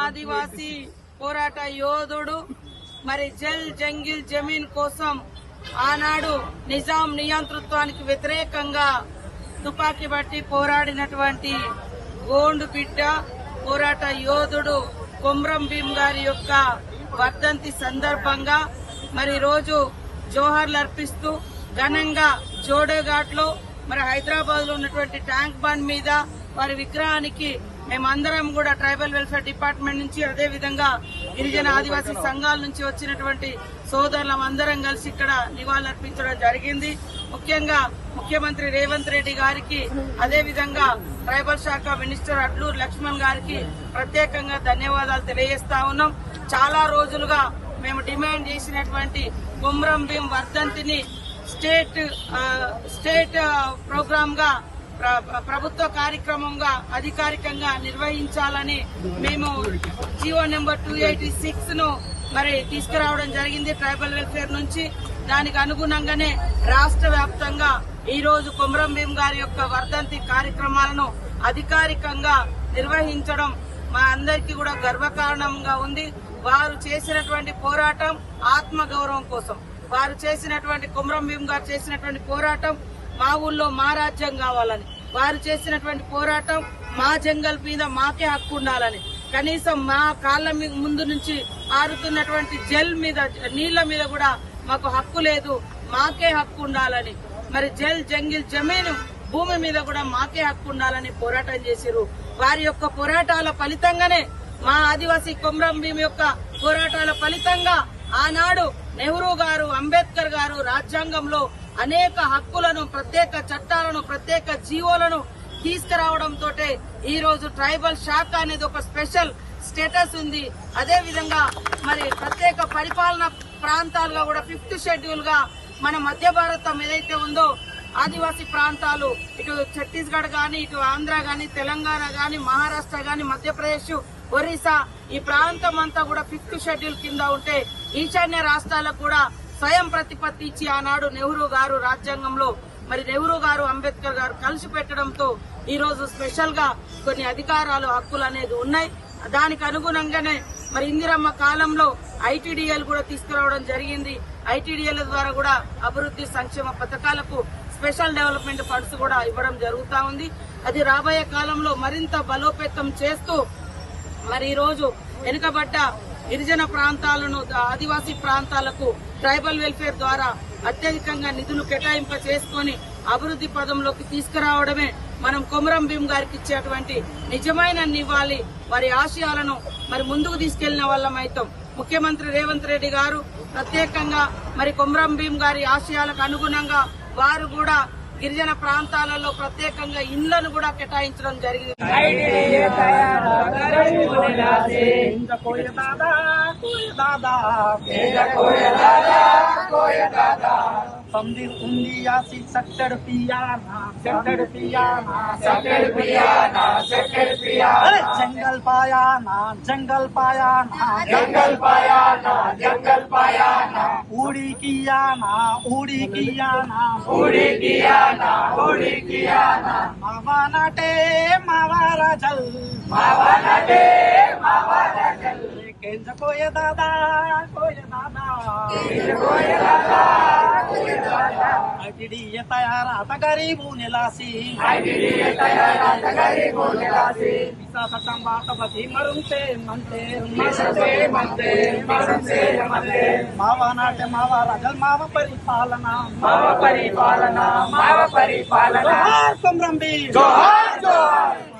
ఆదివాసీ పోరాట యోధుడు. మరి జల్ జంగిల్ జమీన్ కోసం ఆనాడు నిజాం నియంతృత్వానికి వ్యతిరేకంగా తుపాకీ బట్టి పోరాడినటువంటి గోండు బిడ్డ పోరాట యోధుడు కొమ్రం భీం గారి యొక్క వర్ధంతి సందర్భంగా మరి రోజు జోహర్లు అర్పిస్తూ ఘనంగా జోడేఘాట్లో మరి హైదరాబాద్లో ఉన్నటువంటి ట్యాంక్ బండ్ మీద వారి విగ్రహానికి మేమందరం కూడా ట్రైబల్ వెల్ఫేర్ డిపార్ట్మెంట్ నుంచి అదే విధంగా గిరిజన ఆదివాసీ సంఘాల నుంచి వచ్చినటువంటి సోదరులం అందరం కలిసి ఇక్కడ నివాళులర్పించడం జరిగింది. ముఖ్యంగా ముఖ్యమంత్రి రేవంత్ రెడ్డి గారికి అదే విధంగా ట్రైబల్ శాఖ మినిస్టర్ అడ్లూరు లక్ష్మణ్ గారికి ప్రత్యేకంగా ధన్యవాదాలు తెలియజేస్తా ఉన్నాం. చాలా రోజులుగా మేము డిమాండ్ చేసినటువంటి కుమ్రం భీం వర్ధంతిని స్టేట్ స్టేట్ ప్రోగ్రామ్గా ప్రభుత్వ కార్యక్రమంగా అధికారికంగా నిర్వహించాలని మేము జియో నెంబర్ టూ ఎయిటీ సిక్స్ను మరి తీసుకురావడం జరిగింది ట్రైబల్ వెల్ఫేర్ నుంచి. దానికి అనుగుణంగానే రాష్ట్ర వ్యాప్తంగా ఈ రోజు కొమరం భీం గారి యొక్క వర్ధంతి కార్యక్రమాలను అధికారికంగా నిర్వహించడం మా అందరికీ కూడా గర్వకారణంగా ఉంది. వారు చేసినటువంటి పోరాటం ఆత్మ గౌరవం కోసం. వారు చేసినటువంటి కుమ్రం భీం గారు చేసినటువంటి పోరాటం మా ఊళ్ళో మా రాజ్యం కావాలని. వారు చేసినటువంటి పోరాటం మా జంగల్ మీద మాకే హక్కు ఉండాలని. కనీసం మా కాళ్ళ మీ- ముందు నుంచి ఆరుతున్నటువంటి జల్ మీద నీళ్ళ మీద కూడా మాకు హక్కు లేదు. మాకే హక్కు ఉండాలని. మరి జల్ జంగిల్ జమీను భూమి మీద కూడా మాకే హక్కు ఉండాలని పోరాటం చేసిరు వారి యొక్క పోరాటాల ఫలితంగానే మా ఆదివాసీ కొమ్రం భీమి యొక్క పోరాటాల ఫలితంగా ఆనాడు నెహ్రూ గారు అంబేద్కర్ గారు రాజ్యాంగంలో అనేక హక్కులను ప్రత్యేక చట్టాలను ప్రత్యేక జీవోలను తీసుకురావడంతో ఈ రోజు ట్రైబల్ శాఖ అనేది ఒక స్పెషల్ స్టేటస్ ఉంది. అదే విధంగా మరి ప్రత్యేక పరిపాలన ప్రాంతాలుగా కూడా ఫిఫ్త్ షెడ్యూల్గా మన మధ్య భారతం ఏదైతే ఉందో ఆదివాసీ ప్రాంతాలు ఇటు ఛత్తీస్గఢ్ గాని ఇటు ఆంధ్ర గాని తెలంగాణ గాని మహారాష్ట్ర గాని మధ్యప్రదేశ్ ఒరిస్సా ఈ ప్రాంతం అంతా కూడా ఫిఫ్త్ షెడ్యూల్ కింద ఉంటే ఈశాన్య రాష్ట్రాలకు కూడా స్వయం ప్రతిపత్తి ఇచ్చి ఆనాడు నెహ్రూ గారు రాజ్యాంగంలో మరి నెహ్రూ గారు అంబేద్కర్ గారు కలిసి పెట్టడంతో ఈ రోజు స్పెషల్గా కొన్ని అధికారాలు హక్కులు అనేది ఉన్నాయి. దానికి అనుగుణంగానే మరి ఇందిరమ్మ కాలంలో ఐటీడీఎల్ కూడా తీసుకురావడం జరిగింది. ఐటీడీఎల్ ద్వారా కూడా అభివృద్ధి సంక్షేమ పథకాలకు స్పెషల్ డెవలప్మెంట్ ఫండ్స్ కూడా ఇవ్వడం జరుగుతా ఉంది. అది రాబోయే కాలంలో మరింత బలోపేతం చేస్తూ మరి ఈరోజు వెనుకబడ్డ గిరిజన ప్రాంతాలను ఆదివాసీ ప్రాంతాలకు ట్రైబల్ వెల్ఫేర్ ద్వారా అత్యధికంగా నిధులు కేటాయింప చేసుకొని అభివృద్ధి పదంలోకి తీసుకురావడమే మనం కొమరం భీం గారికి ఇచ్చేటువంటి నిజమైన నివ్వాలి వారి ఆశయాలను మరి ముందుకు తీసుకెళ్ళిన వాళ్ళం అవుతాం ముఖ్యమంత్రి రేవంత్ రెడ్డి గారు ప్రత్యేకంగా మరి కొమరం భీం గారి ఆశయాలకు అనుగుణంగా వారు కూడా గిరిజన ప్రాంతాలలో ప్రత్యేకంగా ఇండ్లను కూడా కేటాయించడం జరిగింది. జంగల్ పాయా జంగల్ పాయా జంగల్ పాయా జంగల్ పాయా जंगल पायाना जंगल पायाना जंगल पायाना जंगल पायाना उड़ी कियाना उड़ी कियाना उड़ी कियाना उड़ी कियाना मावा नाटे मावा राजल मावा नाटे मावा राजल केंद्र कोय दादा कोय दादा केंद्र कोय दादा ఐటీడీఏ తయారాత గరీబు నిలాసి ఐటీడీఏ తయారాత గరీబు నిలాసి విశాఖం బాటపతి మరుంతే మంతే మరుంతే మంతే మరుంతే మంతే మావ నాట్య మావ రగల్ మావ పరిపాలన మావ పరిపాలన మావ పరిపాలన జోహార్ జోహార్ జోహార్